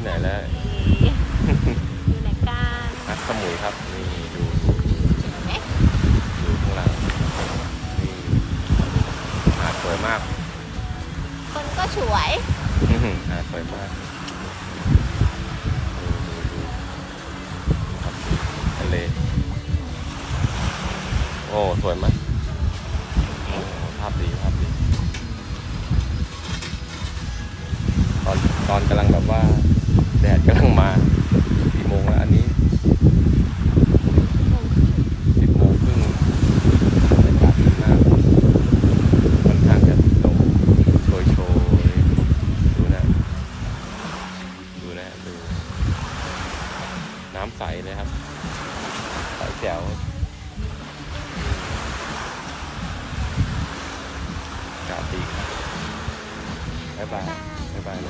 ที่ไหนแล้วอยู่ไหนกันฮักสมุยครับ นี่ดูเห็นไหมดูข้างหลังนี่หาดสวยมากคนก็สวยหาดสวยมากดูดูดูครับทะเลโอ้ สวยไหมโอ้ภาพดีภาพดี ตอนตอนกำลังแบบว่า แดดกำลังมากี่โมงแล้วอันนี้สิบโมงครึ่งบรรยากาศดีมากค่อนข้างจะลมโชยโชยดูนะ ดูนะดู น้ำใสเลยครับใสแจ๋วอากาศดีครับบ๊ายบายบ๊ายบายเลย